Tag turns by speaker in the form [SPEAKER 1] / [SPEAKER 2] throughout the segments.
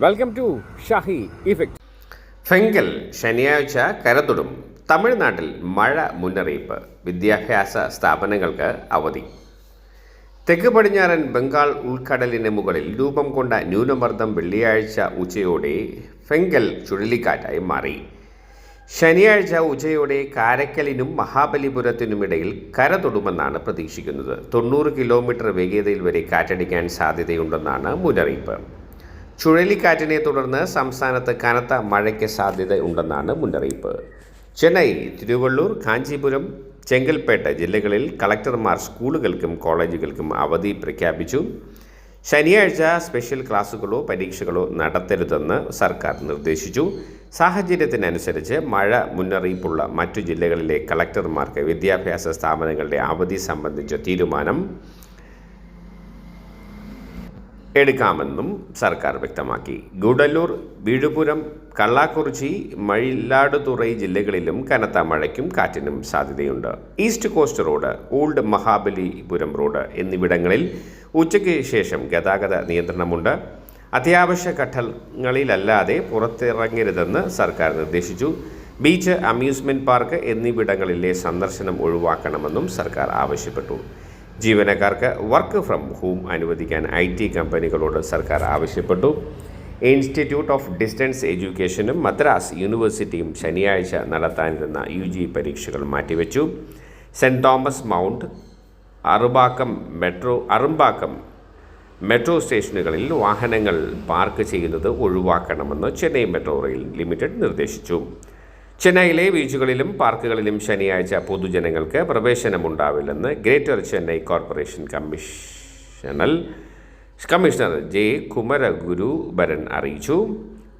[SPEAKER 1] Welcome to Shahi effect
[SPEAKER 2] Fengal ശനിയാഴ്ച കരതൊടും. തമിഴ്നാട്ടിൽ മഴ മുന്നറിയിപ്പ്. വിദ്യാഭ്യാസ സ്ഥാപനങ്ങൾക്ക് അവധി. തെക്ക് പടിഞ്ഞാറൻ ബംഗാൾ ഉൾക്കടലിന് മുകളിൽ രൂപം കൊണ്ട ന്യൂനമർദ്ദം വെള്ളിയാഴ്ച ഉച്ചയോടെ ഫെങ്കൽ ചുഴലിക്കാറ്റായി മാറി. ശനിയാഴ്ച ഉച്ചയോടെ കാരക്കലിനും മഹാബലിപുരത്തിനുമിടയിൽ കര തൊടുമെന്നാണ് പ്രതീക്ഷിക്കുന്നത്. തൊണ്ണൂറ് കിലോമീറ്റർ വേഗതയിൽ വരെ കാറ്റടിക്കാൻ സാധ്യതയുണ്ടെന്നാണ് മുന്നറിയിപ്പ്. ചുഴലിക്കാറ്റിനെ തുടർന്ന് സംസ്ഥാനത്ത് കനത്ത മഴയ്ക്ക് സാധ്യതയുണ്ടെന്നാണ് മുന്നറിയിപ്പ്. ചെന്നൈ തിരുവള്ളൂർ കാഞ്ചീപുരം ചെങ്കൽപ്പേട്ട ജില്ലകളിൽ കളക്ടർമാർ സ്കൂളുകൾക്കും കോളേജുകൾക്കും അവധി പ്രഖ്യാപിച്ചു. ശനിയാഴ്ച സ്പെഷ്യൽ ക്ലാസുകളോ പരീക്ഷകളോ നടത്തരുതെന്ന് സർക്കാർ നിർദ്ദേശിച്ചു. സാഹചര്യത്തിനനുസരിച്ച് മഴ മുന്നറിയിപ്പുള്ള മറ്റു ജില്ലകളിലെ കളക്ടർമാർക്ക് വിദ്യാഭ്യാസ സ്ഥാപനങ്ങളുടെ അവധി സംബന്ധിച്ച തീരുമാനം എടുക്കാമെന്നും സർക്കാർ വ്യക്തമാക്കി. ഗുഡല്ലൂർ വീഴുപുരം കള്ളാക്കുറിച്ചി മയിലാടുതുറൈ ജില്ലകളിലും കനത്ത മഴയ്ക്കും കാറ്റിനും സാധ്യതയുണ്ട്. East coast road old Mahabalipuram road എന്നിവിടങ്ങളിൽ ഉച്ചയ്ക്ക് ശേഷം ഗതാഗത നിയന്ത്രണമുണ്ട്. അത്യാവശ്യ ഘട്ടങ്ങളിലല്ലാതെ പുറത്തിറങ്ങരുതെന്ന് സർക്കാർ നിർദ്ദേശിച്ചു. ബീച്ച് അമ്യൂസ്മെന്റ് പാർക്ക് എന്നിവിടങ്ങളിലെ സന്ദർശനം ഒഴിവാക്കണമെന്നും സർക്കാർ ആവശ്യപ്പെട്ടു. ജീവനക്കാർക്ക് വർക്ക് ഫ്രം ഹോം അനുവദിക്കാൻ ഐ ടി കമ്പനികളോട് സർക്കാർ ആവശ്യപ്പെട്ടു. ഇൻസ്റ്റിറ്റ്യൂട്ട് ഓഫ് ഡിസ്റ്റൻസ് എഡ്യൂക്കേഷനും മദ്രാസ് യൂണിവേഴ്സിറ്റിയും ശനിയാഴ്ച നടത്താനിരുന്ന യു ജി പരീക്ഷകൾ മാറ്റിവെച്ചു. സെന്റ് Thomas mount Arumbakkam metro Arumbakkam metro സ്റ്റേഷനുകളിൽ വാഹനങ്ങൾ പാർക്ക് ചെയ്യുന്നത് ഒഴിവാക്കണമെന്ന് ചെന്നൈ മെട്രോ റെയിൽ ലിമിറ്റഡ് നിർദ്ദേശിച്ചു. ചെന്നൈയിലെ ബീച്ചുകളിലും പാർക്കുകളിലും ശനിയാഴ്ച പൊതുജനങ്ങൾക്ക് പ്രവേശനമുണ്ടാവില്ലെന്ന് greater Chennai corporation commissional commissioner J Kumaragurubaran അറിയിച്ചു.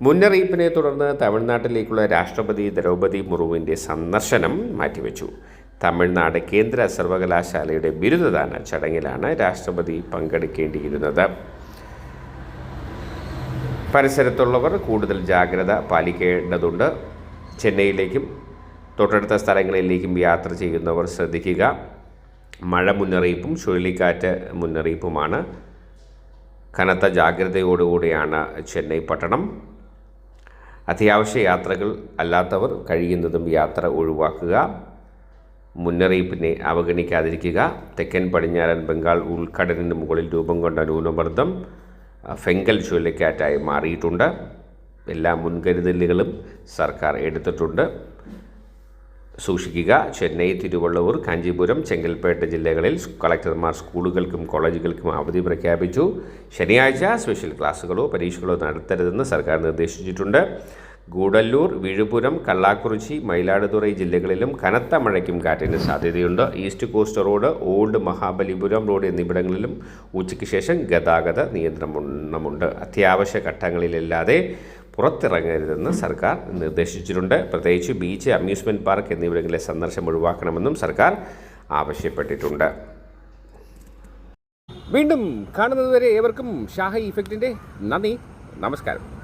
[SPEAKER 2] മുന്നറിയിപ്പിനെ തുടർന്ന് തമിഴ്നാട്ടിലേക്കുള്ള രാഷ്ട്രപതി ദ്രൗപദി മുർമുവിന്റെ സന്ദർശനം മാറ്റിവെച്ചു. തമിഴ്നാട് കേന്ദ്ര സർവകലാശാലയുടെ ബിരുദദാന ചടങ്ങിലാണ് രാഷ്ട്രപതി പങ്കെടുക്കേണ്ടിയിരുന്നത്. പരിസരത്തുള്ളവർ കൂടുതൽ ജാഗ്രത പാലിക്കേണ്ടതുണ്ട്. ചെന്നൈയിലേക്കും തൊട്ടടുത്ത സ്ഥലങ്ങളിലേക്കും യാത്ര ചെയ്യുന്നവർ ശ്രദ്ധിക്കുക. മഴ മുന്നറിയിപ്പും ചുഴലിക്കാറ്റ് മുന്നറിയിപ്പുമാണ്. കനത്ത ജാഗ്രതയോടുകൂടിയാണ് ചെന്നൈ പട്ടണം. അത്യാവശ്യ യാത്രകൾ അല്ലാത്തവർ കഴിയുന്നതും യാത്ര ഒഴിവാക്കുക. മുന്നറിയിപ്പിനെ അവഗണിക്കാതിരിക്കുക. തെക്കൻ പടിഞ്ഞാറൻ ബംഗാൾ ഉൾക്കടലിന് മുകളിൽ രൂപം കൊണ്ട ന്യൂനമർദ്ദം ഫെങ്കൽ ചുഴലിക്കാറ്റായി മാറിയിട്ടുണ്ട്. എല്ലാ മുൻകരുതലുകളും സർക്കാർ എടുത്തിട്ടുണ്ട്. സൂക്ഷിക്കുക. ചെന്നൈ തിരുവള്ളൂർ കാഞ്ചീപുരം ചെങ്കൽപ്പേട്ട ജില്ലകളിൽ കളക്ടർമാർ സ്കൂളുകൾക്കും കോളേജുകൾക്കും അവധി പ്രഖ്യാപിച്ചു. ശനിയാഴ്ച സ്പെഷ്യൽ ക്ലാസ്സുകളോ പരീക്ഷകളോ നടത്തരുതെന്ന് സർക്കാർ നിർദ്ദേശിച്ചിട്ടുണ്ട്. ഗൂഡല്ലൂർ വിഴുപുരം കള്ളാക്കുറിച്ചി മയിലാടുതുറൈ ജില്ലകളിലും കനത്ത മഴയ്ക്കും കാറ്റിന് സാധ്യതയുണ്ട്. East coast road old Mahabalipuram road എന്നിവിടങ്ങളിലും ഉച്ചയ്ക്ക് ശേഷം ഗതാഗത നിയന്ത്രണമുണ്ട്. അത്യാവശ്യ ഘട്ടങ്ങളിലല്ലാതെ പുറത്തിറങ്ങരുതെന്ന് സർക്കാർ നിർദ്ദേശിച്ചിട്ടുണ്ട്. പ്രത്യേകിച്ച് ബീച്ച് അമ്യൂസ്മെന്റ് പാർക്ക് എന്നിവിടങ്ങളിലെ സന്ദർശനം ഒഴിവാക്കണമെന്നും സർക്കാർ ആവശ്യപ്പെട്ടിട്ടുണ്ട്.
[SPEAKER 1] വീണ്ടും കാണുന്നതുവരെ ഏവർക്കും ഷാഹി ഇഫക്റ്റിന്റെ നന്ദി നമസ്കാരം.